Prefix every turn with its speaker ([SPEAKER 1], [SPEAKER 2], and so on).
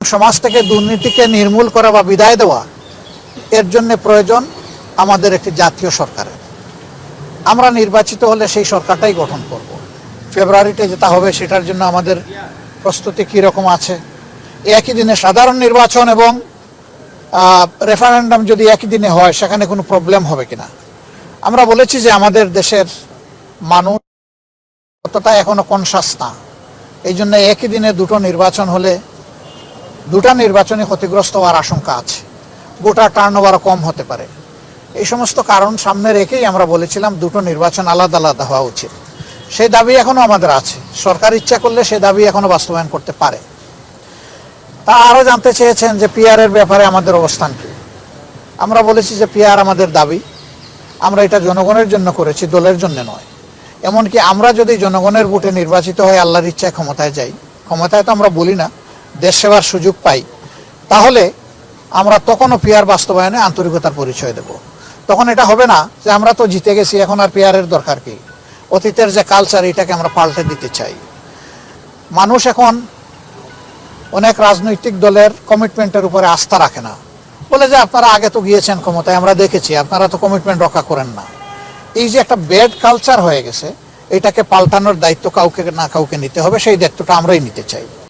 [SPEAKER 1] সমাজ থেকে দুর্নীতিকে নির্মূল করা বা বিদায় দেওয়া, এর জন্য প্রয়োজন আমাদের একটি জাতীয় সরকারের। আমরা নির্বাচিত হলে সেই সরকারটাই গঠন করব। ফেব্রুয়ারিতে যেটা হবে সেটার জন্য আমাদের প্রস্তুতি কীরকম আছে? একই দিনে সাধারণ নির্বাচন এবং রেফারেন্ডাম যদি একই দিনে হয়, সেখানে কোনো প্রবলেম হবে কিনা? আমরা বলেছি যে আমাদের দেশের মানুষ অতটা এখনও কনসাস না। এই জন্য একই দিনে দুটো নির্বাচন হলে দুটা নির্বাচনে ক্ষতিগ্রস্ত হওয়ার আশঙ্কা আছে। গোটা টার্ন কম হতে পারে। এই সমস্ত কারণ সামনে রেখেই আমরা বলেছিলাম দুটো নির্বাচন আলাদা আলাদা হওয়া উচিত। সেই দাবি এখনও আমাদের আছে। সরকার ইচ্ছা করলে সে দাবি এখনও বাস্তবায়ন করতে পারে। তা আরও জানতে চেয়েছেন যে পিআর এর ব্যাপারে আমাদের অবস্থান কী? আমরা বলেছি যে পিআর আমাদের দাবি। আমরা এটা জনগণের জন্য করেছি, দলের জন্য নয়। এমনকি আমরা যদি জনগণের ভোটে নির্বাচিত হয়ে আল্লাহর ইচ্ছায় ক্ষমতায় যাই, ক্ষমতায় তো আমরা বলি না দেশ সেবার সুযোগ পাই, তাহলে আমরা তখনও পিয়ার বাস্তবায়নে আন্তরিকতার পরিচয় দেব। তখন এটা হবে না যে আমরা তো জিতে গেছি, এখন আর পিয়ারের দরকার কি? অতীতের যে কালচার এটাকে আমরা পাল্টে দিতে চাই। মানুষ এখন অনেক রাজনৈতিক দলের কমিটমেন্টের উপরে আস্থা রাখে না। বলে যে আপনারা আগে তো গিয়েছেন ক্ষমতায়, আমরা দেখেছি, আপনারা তো কমিটমেন্ট রক্ষা করেন না। এই যে একটা ব্যাড কালচার হয়ে গেছে, এটাকে পাল্টানোর দায়িত্ব কাউকে না কাউকে নিতে হবে, সেই দায়িত্বটা আমরাই নিতে চাই।